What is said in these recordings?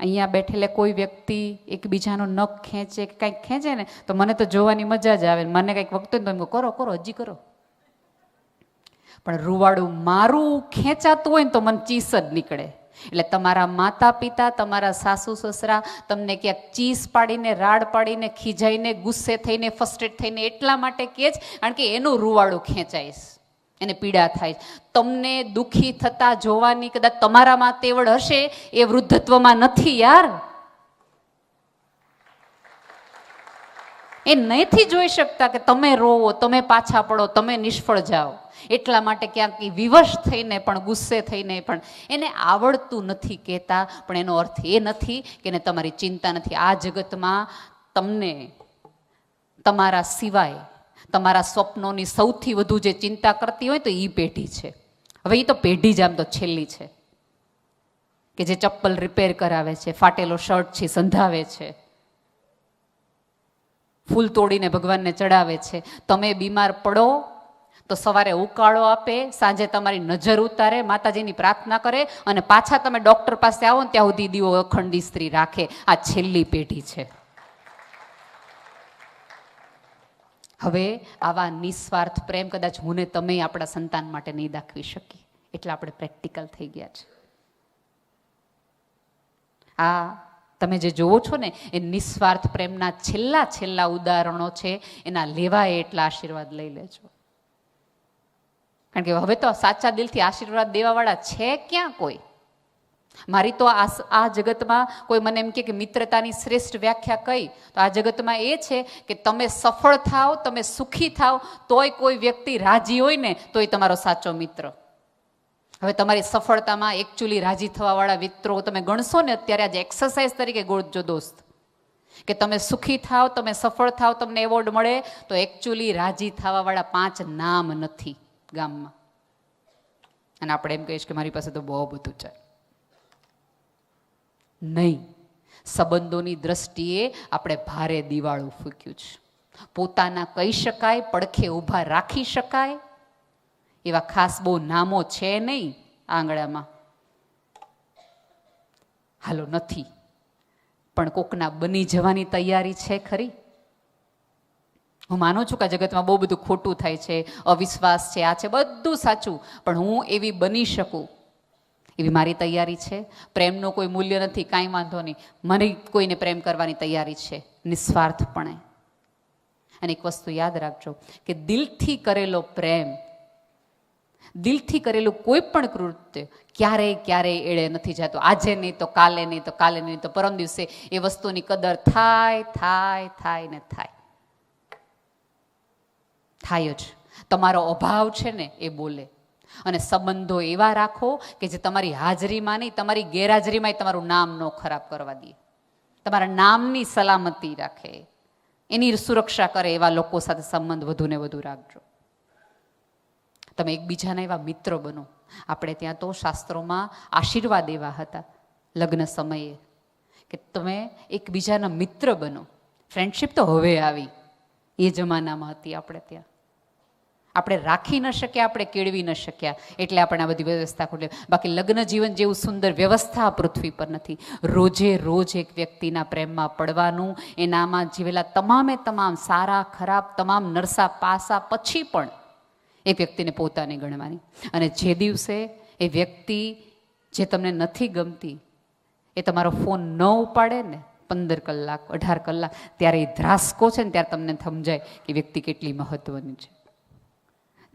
અહીંયા બેઠેલે કોઈ વ્યક્તિ એકબીજાનો નખ ખેંચે કે કંઈક ખેંચે ને, તો મને તો જોવાની મજા જ આવે મને કંઈક વખતું ને તો એમ કરો કરો, હજી કરો. પણ રૂવાડું મારું ખેંચાતું હોય ને તો મને ચીસ જ નીકળે. એટલે તમારા માતા પિતા તમારા સાસુ, સસરા, તમને ક્યાંક ચીસ પાડીને, રાડ પાડીને, ખીજાઈને, ગુસ્સે થઈને ફસ્ટ્રેટ થઈને, એટલા માટે કહે જ, કારણ કે એનું રૂવાડું ખેંચાઈશ. એને પીડા થાય તમને દુઃખી થતા જોવાની કદાચ તમારામાં તેવડ હશે, એ વૃદ્ધત્વમાં નથી યાર. એ નથી જોઈ શકતા કે તમે રોવો, તમે પાછા પડો, તમે નિષ્ફળ જાઓ. એટલા માટે ક્યાંક વિવશ થઈને પણ, ગુસ્સે થઈને પણ એને આવડતું નથી કહેતા, પણ એનો અર્થ એ નથી કે એને તમારી ચિંતા નથી. આ જગતમાં તમને તમારા સિવાય તમારા સ્વપ્નોની સૌથી વધુ જે ચિંતા કરતી હોય તો એ પેઢી છે. હવે એ તો પેઢી જ આમ તો છેલ્લી છે. કે જે ચપ્પલ રિપેર કરાવે છે, ફાટેલો શર્ટ છે, સંધાવે છે. ફૂલ તોડીને ભગવાનને ચડાવે છે. તમે બીમાર પડો તો સવારે ઉકાળો આપે, સાંજે તમારી નજર ઉતારે, માતાજીની પ્રાર્થના કરે અને પાછા તમે ડૉક્ટર પાસે આવો ને ત્યાં સુધી દીવો અખંડી સ્ત્રી રાખે. આ છેલ્લી પેઢી છે. હવે આવા નિસ્વાર્થ પ્રેમ કદાચ હું ને તમે આપણા સંતાન માટે નહીં દાખવી શકીએ. એટલે આપણે પ્રેક્ટિકલ થઈ ગયા છે. આ તમે જે જોવો છો ને, એ નિસ્વાર્થ પ્રેમના છેલ્લા છેલ્લા ઉદાહરણો છે, એના લેવાય એટલા આશીર્વાદ લઈ લેજો. કારણ કે હવે તો સાચા દિલથી આશીર્વાદ દેવાવાળા છે ક્યાં કોઈ? મારી તો આ આ જગતમાં કોઈ મને એમ કે મિત્રતાની શ્રેષ્ઠ વ્યાખ્યા કઈ? તો આ જગતમાં એ છે કે તમે સફળ થાવ તમે સુખી થાવ તોય કોઈ વ્યક્તિ રાજી હોય ને તોય તમારો સાચો મિત્ર. હવે તમારી સફળતામાં એકચ્યુઅલી રાજી થવાવાળા મિત્રો તમે ગણશો ને અત્યારે આજે એક્સરસાઇઝ તરીકે ગોળજો દોસ્ત. કે તમે સુખી થાવ તમે સફળ થાવ તમને એવોર્ડ મળે, તો એકચ્યુઅલી રાજી થવાવાળા પાંચ નામ નથી ગામમાં. અને આપણે એમ કહીશ કે મારી પાસે તો બહુ બધું છે. નહીં. સંબંધોની દ્રષ્ટિએ આપણે ભારે દિવાળું ફૂક્યું છે. પોતાના કહી શકાય, પડખે ઊભા રાખી શકાય. એવા ખાસ બહુ નામો છે નહીં આંગળામાં હાલો, નથી. પણ કોકના બની જવાની તૈયારી છે ખરી? હું માનું છું કે જગતમાં બહુ બધું ખોટું થાય છે, અવિશ્વાસ છે, આ છે, બધું સાચું. પણ હું એવી બની શકું એવી મારી તૈયારી છે. પ્રેમનું કોઈ મૂલ્ય નથી, કાંઈ વાંધો નહીં. મને કોઈને પ્રેમ કરવાની તૈયારી છે, નિસ્વાર્થપણે. અને એક વસ્તુ યાદ રાખજો કે દિલથી કરેલો પ્રેમ, દિલથી કરેલું કોઈ પણ કૃત્ય ક્યારેય ક્યારેય એળે નથી જતો. આજે નહીં તો કાલે નહીં તો કાલે નહીં તો પરમ દિવસે એ વસ્તુની કદર થાય થાય થાય ને થાય. થાય જ. તમારો અભાવ છે ને એ બોલે. અને સંબંધો એવા રાખો કે જે તમારી હાજરીમાં નહીં, તમારી ગેરહાજરીમાં તમારું નામ ન ખરાબ કરવા દે. તમારા નામની સલામતી રાખે. એની સુરક્ષા કરે એવા લોકો સાથે સંબંધ વધુ ને વધુ રાખજો. તમે એકબીજાના એવા મિત્ર બનો. આપણે ત્યાં તો શાસ્ત્રોમાં આશીર્વાદ એવા હતા લગ્ન સમયે કે તમે એકબીજાના મિત્ર બનો. ફ્રેન્ડશીપ તો હવે આવી. એ જમાનામાં હતી આપણે ત્યાં. આપણે રાખી ન શક્યા આપણે કેળવી ન શક્યા એટલે આપણે આ બધી વ્યવસ્થા ખોટલી બાકી લગ્ન જીવન જેવું સુંદર વ્યવસ્થા પૃથ્વી પર નથી. રોજે રોજ એક વ્યક્તિના પ્રેમમાં પડવાનું, એનામાં જીવેલા તમામે તમામ સારા, ખરાબ, તમામ નરસા, પાસા પછી પણ એ વ્યક્તિને પોતાને ગણવાની. અને જે દિવસે એ વ્યક્તિ જે તમને નથી ગમતી, એ તમારો ફોન ન ઉપાડે ને, પંદર કલાક, અઢાર કલાક, ત્યારે એ ધ્રાસકો છે ને, ત્યારે તમને સમજાય કે વ્યક્તિ કેટલી મહત્વની છે.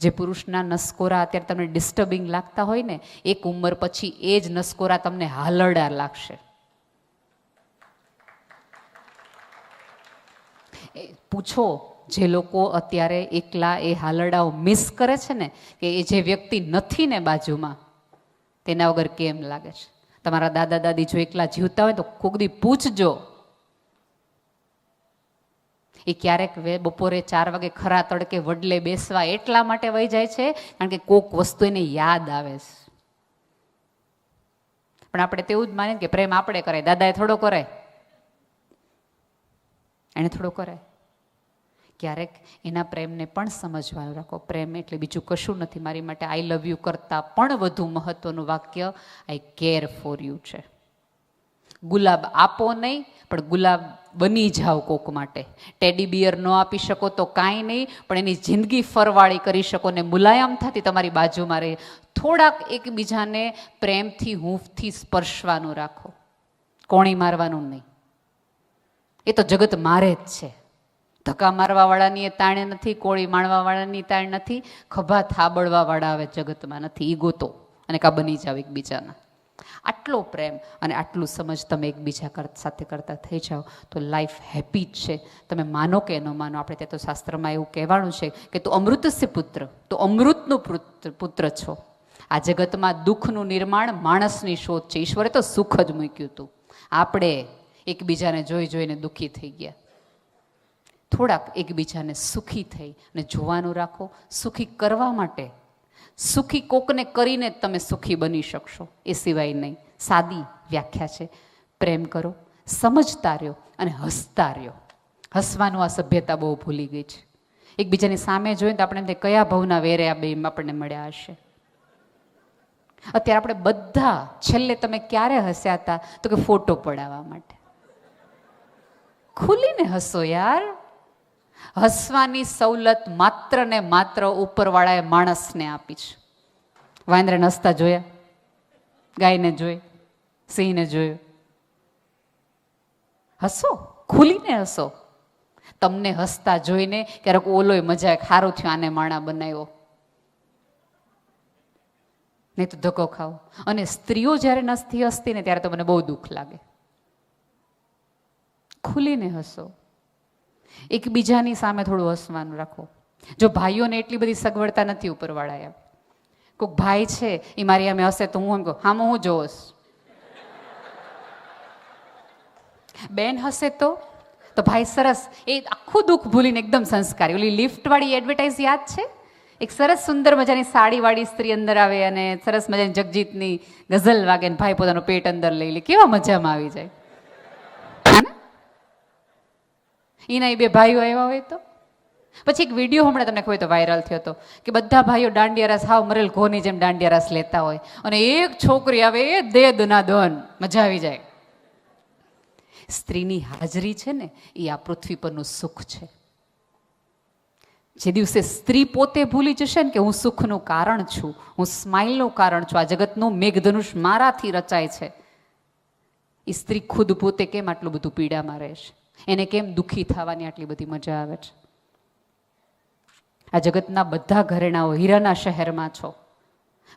જે પુરુષના નસકોરા અત્યારે તમને ડિસ્ટર્બિંગ લાગતા હોય ને, એક ઉંમર પછી એ જ નસકોરા તમને હાલરડા લાગશે. પૂછો, જે લોકો અત્યારે એકલા એ હાલરડાઓ મિસ કરે છે ને, કે એ જે વ્યક્તિ નથી ને બાજુમાં, તેના વગર કેમ લાગે છે? તમારા દાદા દાદી જો એકલા જીવતા હોય તો કોક દી પૂછજો. એ ક્યારેક બપોરે ચાર વાગે ખરા તડકે વડલે બેસવા એટલા માટે વહી જાય છે, કારણ કે કોક વસ્તુ એને યાદ આવે છે. પણ આપણે તેવું જ માનીએ કે પ્રેમ આપણે કરાય દાદાએ થોડો કરાય એને થોડો કરાય ક્યારેક એના પ્રેમને પણ સમજવાનું રાખો. પ્રેમ એટલે બીજું કશું નથી. મારી માટે આઈ લવ યુ કરતાં પણ વધુ મહત્વનું વાક્ય આઈ કેર ફોર યુ છે. ગુલાબ આપો નહીં, પણ ગુલાબ બની જાઓ કોક માટે. ટેડી બિયર ન આપી શકો તો કાંઈ નહીં, પણ એની જિંદગી ફરવાળી કરી શકો ને મુલાયમ થતી તમારી બાજુમાં રહે. થોડાક એકબીજાને પ્રેમથી, હૂંફથી સ્પર્શવાનું રાખો. કોણી મારવાનું નહીં. એ તો જગત મારે જ છે. ધક્કા મારવાવાળાની એ તાણે નથી, કોળી માણવાવાળાની તાણ નથી, ખભા થાબડવાવાળા આવે જગતમાં નથી, ઈગો તો. અને કા બની જાવ એકબીજાના. આટલો પ્રેમ અને આટલું સમજ તમે એકબીજા સાથે કરતા થઈ જાઓ, તો લાઈફ હેપી જ છે. તમે માનો કે ન માનો, આપણે ત્યાં તો શાસ્ત્રમાં એવું કહેવાનું છે કે તું અમૃતસ્ય પુત્ર, તો અમૃતનું પુત્ર છો. આ જગતમાં દુઃખનું નિર્માણ માણસની શોધ છે. ઈશ્વરે તો સુખ જ મૂક્યું હતું આપણે એકબીજાને જોઈ જોઈને દુઃખી થઈ ગયા. થોડાક એકબીજાને સુખી થઈ અને જોવાનું રાખો. સુખી કરવા માટે સુખી કોકને કરીને જ તમે સુખી બની શકશો. એ સિવાય નહીં. સાદી વ્યાખ્યા છે. પ્રેમ કરો, સમજતા રહ્યો અને હસતા રહ્યો. હસવાનું આ સભ્યતા બહુ ભૂલી ગઈ છે. એકબીજાની સામે જોઈએ તો આપણે કયા ભાવના વેરે આ બે આપણને મળ્યા હશે? અત્યારે આપણે બધા છેલ્લે તમે ક્યારે હસ્યા હતા? તો કે ફોટો પડાવવા માટે. ખુલીને હસો યાર. હસવાની સવલત માત્ર ને માત્ર ઉપરવાળાએ માણસને આપી છે. વાંદરે હસતા જોયા? ગાયને જોઈ સિંહને જોયું? હસો? ખુલીને હસો? તમને હસતા જોઈને ક્યારેક ઓલોય મજા ખારું થયું આને માણા બનાવ્યો. નહીં તો ધક્કો ખાઓ. અને સ્ત્રીઓ જ્યારે નસતી હસતી ને ત્યારે તો મને બહુ દુઃખ લાગે. ખુલીને હસો. એકબીજાની સામે થોડું હસવાનું રાખો. જો ભાઈઓને એટલી બધી સગવડતા નથી ઉપરવાળાએ. કોઈક ભાઈ છે એ મારી અમે હશે તો હું એમ કહું, હામાં હું જોઉં બેન હશે તો તો ભાઈ સરસ, એ આખું દુઃખ ભૂલીને એકદમ સંસ્કારી. ઓલી લિફ્ટવાળી એડવર્ટાઇઝ યાદ છે? એક સરસ સુંદર મજાની સાડીવાળી સ્ત્રી અંદર આવે અને સરસ મજાની જગજીતની ગઝલ વાગે ભાઈ પોતાનું પેટ અંદર લઈ લે. કેવા મજામાં આવી જાય હે ને? એના એ બે ભાઈઓ આવ્યા હોય તો? પછી એક વીડિયો હમણાં તમને ખબર તો વાયરલ થયો હતો કે બધા ભાઈઓ દાંડિયા રસ હાવ મરેલ ઘોની જેમ દાંડિયા રસ લેતા હોય. અને એક છોકરી આવે એ દે દના દન. મજા આવી જાય. સ્ત્રીની હાજરી છે ને એ આ પૃથ્વી પરનું સુખ છે. જે દિવસે સ્ત્રી પોતે ભૂલી જશે ને કે હું સુખનું કારણ છું, હું સ્માઇલનું કારણ છું, આ જગતનું મેઘધનુષ મારાથી રચાય છે. એ સ્ત્રી ખુદ પોતે કેમ આટલું બધું પીડામાં રહે છે એને કેમ દુઃખી થવાની આટલી બધી મજા આવે છે? આ જગતના બધા ઘરેણાઓ હીરાના શહેરમાં છો.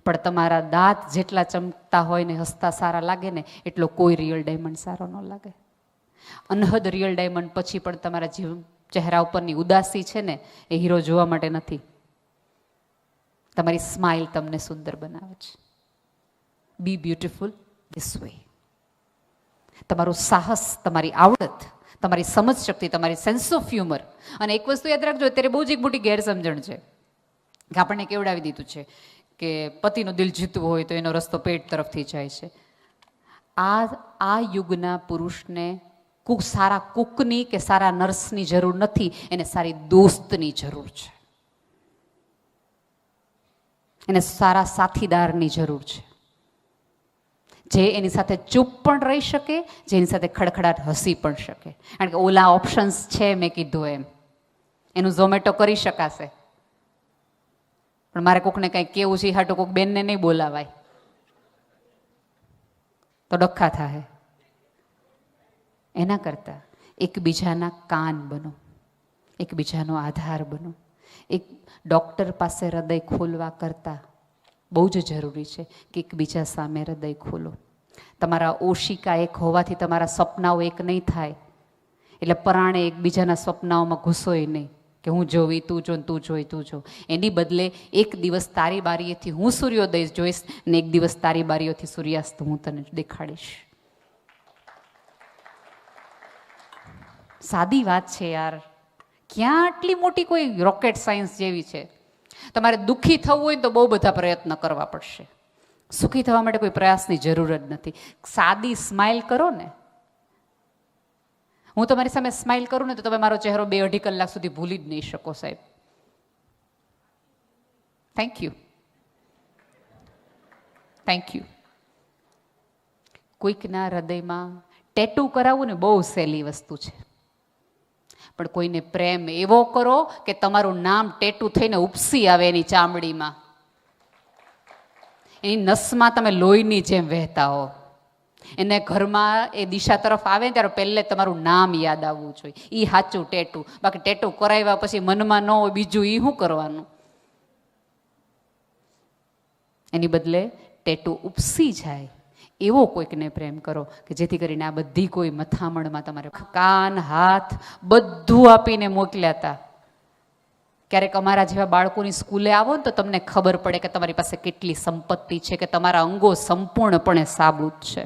પણ તમારા દાંત જેટલા ચમકતા હોય ને હસતા સારા લાગે ને, એટલો કોઈ રિયલ ડાયમંડ સારો ન લાગે. અનહદ રિયલ ડાયમંડ પછી પણ તમારા જીવ ચહેરા ઉપરની ઉદાસી છે ને, એ હીરો જોવા માટે નથી. તમારી સ્માઇલ તમને સુંદર બનાવે છે. બી બ્યુટિફુલ દિસ વે તમારું સાહસ, તમારી આવડત તમારી સમજ શક્તિ, તમારી સેન્સ ઓફ હ્યુમર અને એક વસ્તુ યાદ રાખજો, અત્યારે બહુ જ એક મોટી ગેરસમજણ છે. કે આપણને કેવડાવી દીધું છે કે પતિનું દિલ જીતવું હોય તો એનો રસ્તો પેટ તરફથી જાય છે. આ આ યુગના પુરુષને કુક, સારા કુકની કે સારા નર્સની જરૂર નથી, એને સારી દોસ્તની જરૂર છે. એને સારા સાથીદારની જરૂર છે. જે એની સાથે ચૂપ પણ રહી શકે જેની સાથે ખડખડાટ હસી પણ શકે. કારણ કે ઓલા ઓપ્શન્સ છે, મેં કીધું એમ. એનું ઝોમેટો કરી શકાશે. પણ મારે કોકને કંઈક કેવું છે હાટું કોક બેનને નહીં બોલાવાય. તો ડખ્ખા થાય એના કરતાં એકબીજાના કાન બનો. એકબીજાનો આધાર બનો. એક ડૉક્ટર પાસે હૃદય ખોલવા કરતાં બહુ જ જરૂરી છે કે એકબીજા સામે હૃદય ખોલો. તમારા ઓશિકા એક હોવાથી તમારા સપનાઓ એક નહીં થાય. એટલે પરાણે એકબીજાના સપનાઓમાં ઘૂસોય નહીં કે હું જોવી, તું જો તું જોઈ, તું જો. એની બદલે એક દિવસ તારી બારીએથી હું સૂર્યોદય જોઈશ ને એક દિવસ તારી બારીઓથી સૂર્યાસ્ત હું તને દેખાડીશ. સાદી વાત છે યાર. ક્યાં આટલી મોટી કોઈ રોકેટ સાયન્સ જેવી છે? તમારે દુઃખી થવું હોય તો બહુ બધા પ્રયત્ન કરવા પડશે. સુખી થવા માટે કોઈ પ્રયાસની જરૂર જ નથી. સાદી સ્માઇલ કરો ને. હું તમારી સામે સ્માઇલ કરું ને તો તમે મારો ચહેરો બે અઢી કલાક સુધી ભૂલી જ નહીં શકો સાહેબ. થેન્ક યુ થેન્ક યુ કોઈકના હૃદયમાં ટેટુ કરાવવું ને બહુ સહેલી વસ્તુ છે. પણ કોઈને પ્રેમ એવો કરો કે તમારું નામ ટેટુ થઈને ઉપસી આવે એની ચામડીમાં. એની નસમાં તમે લોહીની જેમ વહેતા હો. એને ઘરમાં એ દિશા તરફ આવે ત્યારે પહેલે તમારું નામ યાદ આવવું જોઈએ. એ સાચું ટેટુ. બાકી ટેટુ કરાવ્યા પછી મનમાં ન હોય બીજું એ શું કરવાનું? એની બદલે ટેટુ ઉપસી જાય. એવો કોઈકને પ્રેમ કરો કે જેથી કરીને આ બધી કોઈ મથામણમાં તમારે કાન, હાથ બધું આપીને મોકલ્યા હતા ક્યારેક અમારા જેવા બાળકોની સ્કૂલે આવો ને તો તમને ખબર પડે કે તમારી પાસે કેટલી સંપત્તિ છે કે તમારા અંગો સંપૂર્ણપણે સાબુત છે.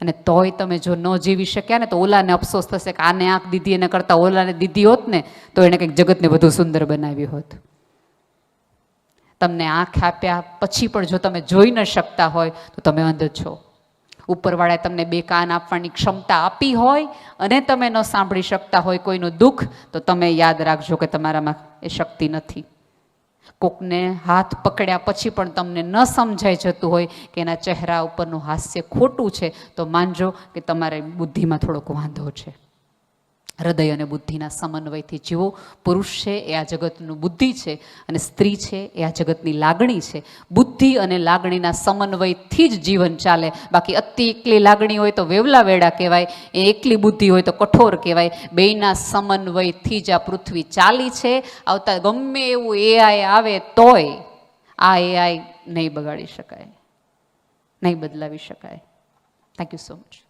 અને તોય તમે જો ન જીવી શક્યા ને તો ઓલાને અફસોસ થશે કે આને આંખ દીધી એને કરતાં ઓલાને દીધી હોત ને તો એણે કંઈક જગતને વધુ સુંદર બનાવ્યું હોત. તમને આંખ આપ્યા પછી પણ જો તમે જોઈ ન શકતા હોય તો તમે અંધ છો. ઉપરવાળાએ તમને બે કાન આપવાની ક્ષમતા આપી હોય અને તમે ન સાંભળી શકતા હોય કોઈનું દુઃખ, તો તમે યાદ રાખજો કે તમારામાં એ શક્તિ નથી. કોકને હાથ પકડ્યા પછી પણ તમને ન સમજાઈ જતું હોય કે એના ચહેરા ઉપરનું હાસ્ય ખોટું છે, તો માનજો કે તમારે બુદ્ધિમાં થોડોક વાંધો છે. હૃદય અને બુદ્ધિના સમન્વયથી જીવો. પુરુષ છે એ આ જગતનું બુદ્ધિ છે અને સ્ત્રી છે એ આ જગતની લાગણી છે. બુદ્ધિ અને લાગણીના સમન્વયથી જ જીવન ચાલે. બાકી અતિ એકલી લાગણી હોય તો વેવલા વેડા કહેવાય, એ એકલી બુદ્ધિ હોય તો કઠોર કહેવાય. બેયના સમન્વયથી જ આ પૃથ્વી ચાલી છે. આવતા ગમે એવું એઆઈ આવે તોય આ એઆઈ નહીં બગાડી શકાય. નહીં બદલાવી શકાય. Thank you so much